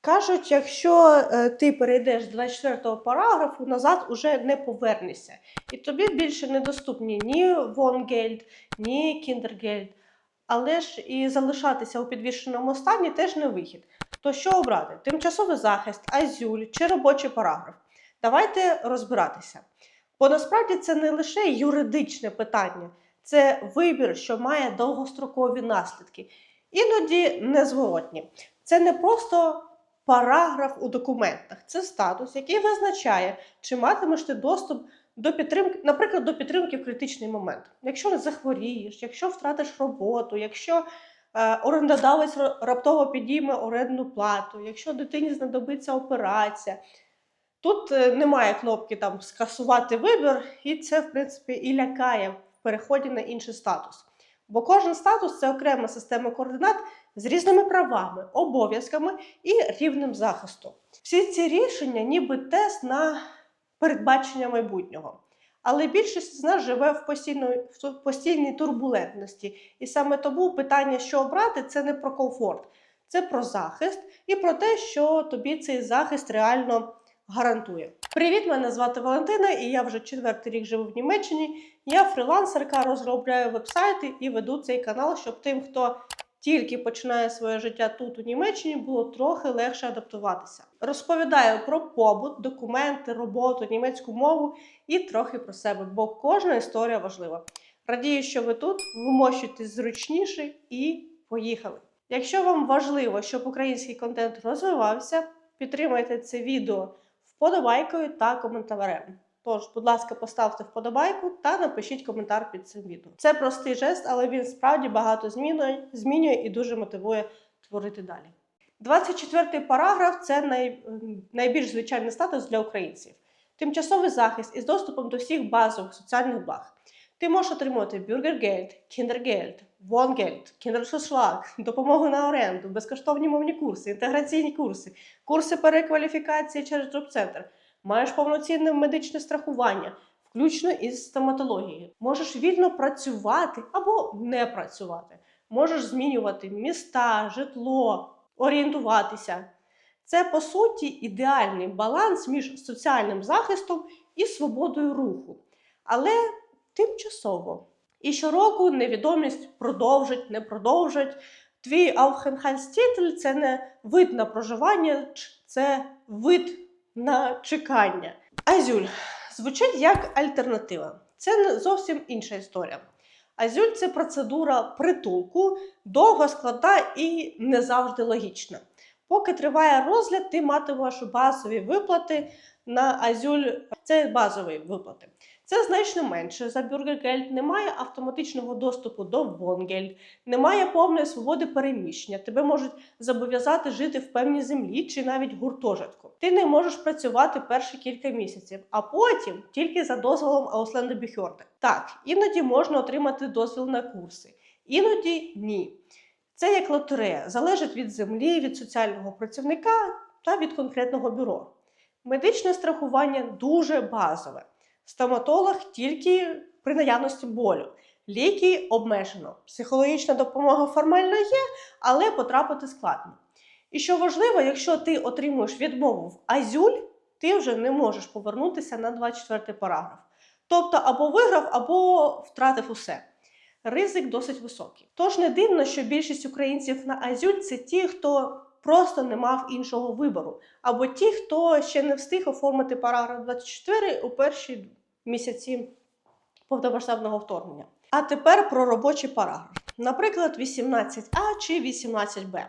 Кажуть, якщо е, ти перейдеш з 24 параграфу, назад уже не повернешся. І тобі більше недоступні ні Вонгельд, ні Кіндергельд. Але ж і залишатися у підвішеному стані теж не вихід. То що обрати? Тимчасовий захист, азюль чи робочий параграф? Давайте розбиратися. Бо насправді це не лише юридичне питання, це вибір, що має довгострокові наслідки, іноді незворотні. Це не просто параграф у документах, це статус, який визначає, чи матимеш ти доступ до підтримки, наприклад, до підтримки в критичний момент. Якщо не захворієш, якщо втратиш роботу, якщо е, орендодавець раптово підійме орендну плату, якщо дитині знадобиться операція. Тут е, немає кнопки там скасувати вибір, і це, в принципі, і лякає в переході на інший статус. Бо кожен статус це окрема система координат з різними правами, обов'язками і рівнем захисту. Всі ці рішення ніби тест на передбачення майбутнього. Але більшість з нас живе в постійної, в постійній турбулентності. І саме тому питання, що обрати, це не про комфорт, це про захист і про те, що тобі цей захист реально гарантує. Привіт, мене звати Валентина, і я вже четвертий рік живу в Німеччині. Я фрілансерка, розробляю вебсайти і веду цей канал, щоб тим, хто тільки починає своє життя тут у Німеччині, було трохи легше адаптуватися. Розповідаю про побут, документи, роботу, німецьку мову і трохи про себе, бо кожна історія важлива. Радію, що ви тут, вмощуйтесь зручніше і поїхали. Якщо вам важливо, щоб український контент розвивався, підтримайте це відео вподобайкою та коментарем. Тож, будь ласка, поставте вподобайку та напишіть коментар під цим відео. Це простий жест, але він справді багато змінює, змінює і дуже мотивує творити далі. 24 параграф це най, найбільш звичайний статус для українців. Тимчасовий захист із доступом до всіх базових соціальних благ. Ти можеш отримати Bürgergeld, Kindergeld, Wohngeld, Kinderzuschlag, допомогу на оренду, безкоштовні мовні курси, інтеграційні курси, курси перекваліфікації через джоб-центр. Маєш повноцінне медичне страхування, включно із стоматологією. Можеш вільно працювати або не працювати. Можеш змінювати міста, житло, орієнтуватися. Це по суті ідеальний баланс між соціальним захистом і свободою руху. Але тимчасово. І щороку невідомість продовжить, не продовжить. Твій Aufenthaltstitel – це не вид на проживання, це вид на чекання. Азюль звучить як альтернатива. Це зовсім інша історія. Азюль це процедура притулку, довга, складна і не завжди логічна. Поки триває розгляд, ти матимеш базові виплати на Азюль. Це базові виплати. Це значно менше за Бюргергельд, немає автоматичного доступу до Вонгельд, немає повної свободи переміщення. Тебе можуть зобов'язати жити в певній землі чи навіть гуртожитку. Ти не можеш працювати перші кілька місяців, а потім тільки за дозволом Behörde. Так, іноді можна отримати дозвіл на курси, іноді ні. Це як лотерея, залежить від землі, від соціального працівника та від конкретного бюро. Медичне страхування дуже базове. Стоматолог тільки при наявності болю. Ліки обмежено. Психологічна допомога формально є, але потрапити складно. І що важливо, якщо ти отримуєш відмову в Азюль, ти вже не можеш повернутися на 24 параграф. Тобто або виграв, або втратив усе. Ризик досить високий. Тож не дивно, що більшість українців на Азюль це ті, хто просто не мав іншого вибору, або ті, хто ще не встиг оформити параграф 24 у перші місяці повномасштабного вторгнення. А тепер про робочий параграф. Наприклад, 18А чи 18Б.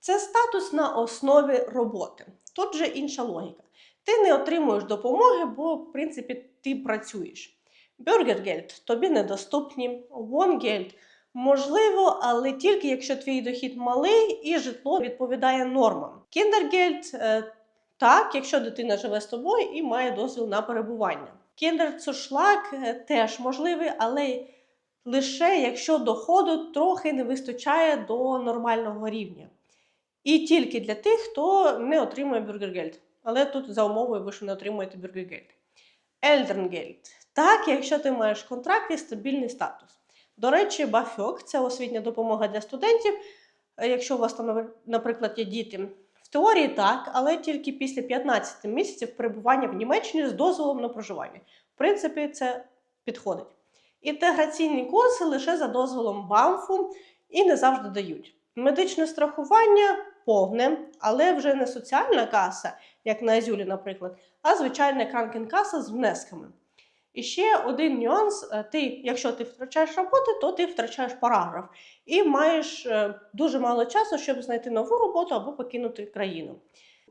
Це статус на основі роботи. Тут же інша логіка. Ти не отримуєш допомоги, бо, в принципі, ти працюєш. Бюргергельд тобі недоступні, Вонгельд можливо, але тільки якщо твій дохід малий і житло відповідає нормам. Кіндергельд е, так, якщо дитина живе з тобою і має дозвіл на перебування. Кіндерцушлак е, теж можливий, але лише якщо доходу трохи не вистачає до нормального рівня. І тільки для тих, хто не отримує бюргергельд. Але тут за умовою ви що не отримуєте бюргергельд. Ельдернгельд. Так, якщо ти маєш контракт і стабільний статус. До речі, Бафьок це освітня допомога для студентів. Е, Якщо у вас там, наприклад, є діти теорії так, але тільки після 15 місяців перебування в Німеччині з дозволом на проживання. В принципі, це підходить. Інтеграційні курси лише за дозволом БАМФу і не завжди дають. Медичне страхування повне, але вже не соціальна каса, як на Азюлі, наприклад, а звичайна кранкенкаса з внесками. І ще один нюанс: е, ти, якщо ти втрачаєш роботу, то ти втрачаєш параграф і маєш е, дуже мало часу, щоб знайти нову роботу або покинути країну.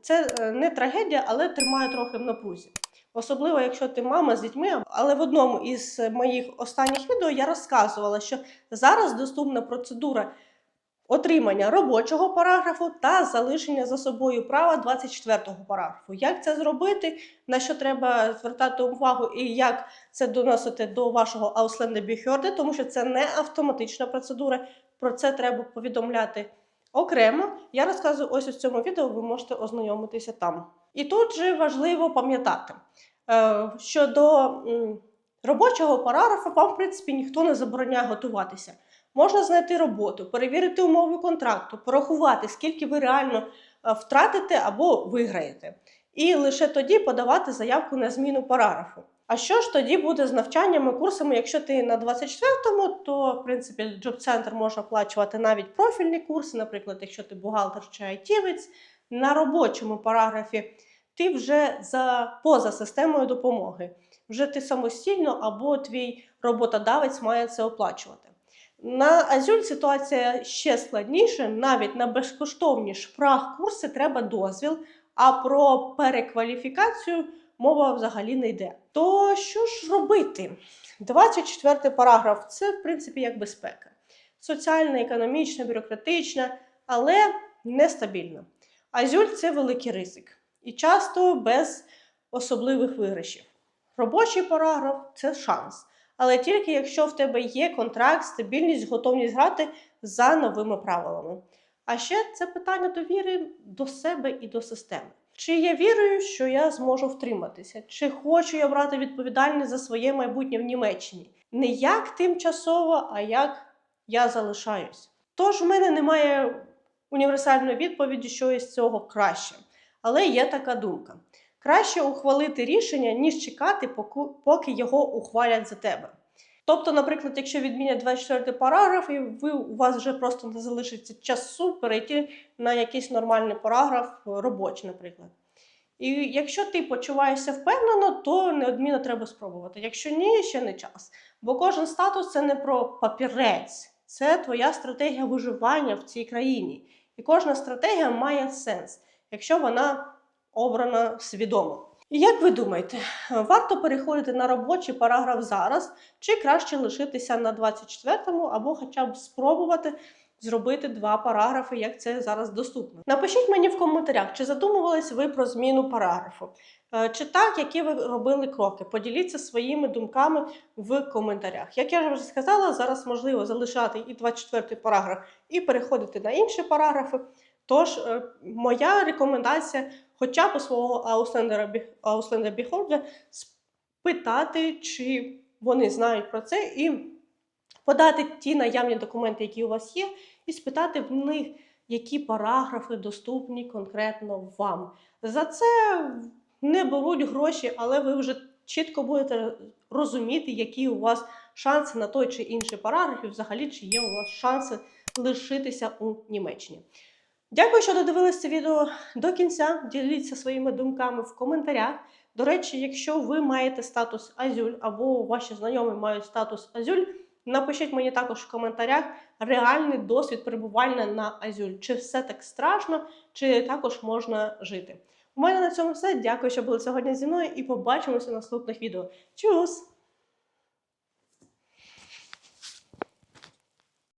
Це е, не трагедія, але тримає трохи в напрузі. Особливо, якщо ти мама з дітьми. Але в одному із моїх останніх відео я розказувала, що зараз доступна процедура отримання робочого параграфу та залишення за собою права 24-го параграфу. Як це зробити, на що треба звертати увагу і як це доносити до вашого Ausländer тому що це не автоматична процедура. Про це треба повідомляти окремо. Я розказую ось у цьому відео, ви можете ознайомитися там. І тут же важливо пам'ятати, е, що до робочого параграфа вам, в принципі, ніхто не забороняє готуватися. Можна знайти роботу, перевірити умови контракту, порахувати, скільки ви реально е, втратите або виграєте. І лише тоді подавати заявку на зміну параграфу. А що ж тоді буде з навчаннями, курсами? Якщо ти на 24-му, то в принципі Center може оплачувати навіть профільні курси, наприклад, якщо ти бухгалтер чи айтівець, на робочому параграфі ти вже за поза системою допомоги. Вже ти самостійно або твій роботодавець має це оплачувати. На Азюль ситуація ще складніша, навіть на безкоштовні шпрах-курси треба дозвіл, а про перекваліфікацію мова взагалі не йде. То що ж робити? 24 параграф це, в принципі, як безпека. Соціальна, економічна, бюрократична, але нестабільна. Азюль це великий ризик. І часто без особливих виграшів. Робочий параграф це шанс. Але тільки якщо в тебе є контракт, стабільність, готовність грати за новими правилами. А ще це питання довіри до себе і до системи. Чи я вірую, що я зможу втриматися? Чи хочу я брати відповідальність за своє майбутнє в Німеччині? Не як тимчасово, а як я залишаюсь. Тож в мене немає універсальної відповіді, що із цього краще. Але є така думка. Краще ухвалити рішення, ніж чекати, поки його ухвалять за тебе. Тобто, наприклад, якщо відмінять 24 параграф, і ви, у вас вже просто не залишиться часу перейти на якийсь нормальний параграф, робочий, наприклад. І якщо ти почуваєшся впевнено, то неодмінно треба спробувати. Якщо ні, ще не час. Бо кожен статус це не про папірець, це твоя стратегія виживання в цій країні. І кожна стратегія має сенс, якщо вона обрана свідомо. Як ви думаєте, варто переходити на робочий параграф зараз, чи краще лишитися на 24-му, або хоча б спробувати зробити два параграфи, як це зараз доступно? Напишіть мені в коментарях, чи задумувались ви про зміну параграфу, Е, чи так, які ви робили кроки. Поділіться своїми думками в коментарях. Як я вже сказала, зараз можливо залишати і 24-й параграф, і переходити на інші параграфи. Тож, е, моя рекомендація, хоча б у свого Ауслендера Біхолда, спитати, чи вони знають про це, і подати ті наявні документи, які у вас є, і спитати в них, які параграфи доступні конкретно вам. За це не беруть гроші, але ви вже чітко будете розуміти, які у вас шанси на той чи інший параграф, і взагалі чи є у вас шанси лишитися у Німеччині. Дякую, що додивилися це відео до кінця. Діліться своїми думками в коментарях. До речі, якщо ви маєте статус Азюль або ваші знайомі мають статус Азюль, напишіть мені також в коментарях реальний досвід перебування на Азюль. Чи все так страшно, чи також можна жити. У мене на цьому все. Дякую, що були сьогодні зі мною, і побачимося в наступних відео. Чус!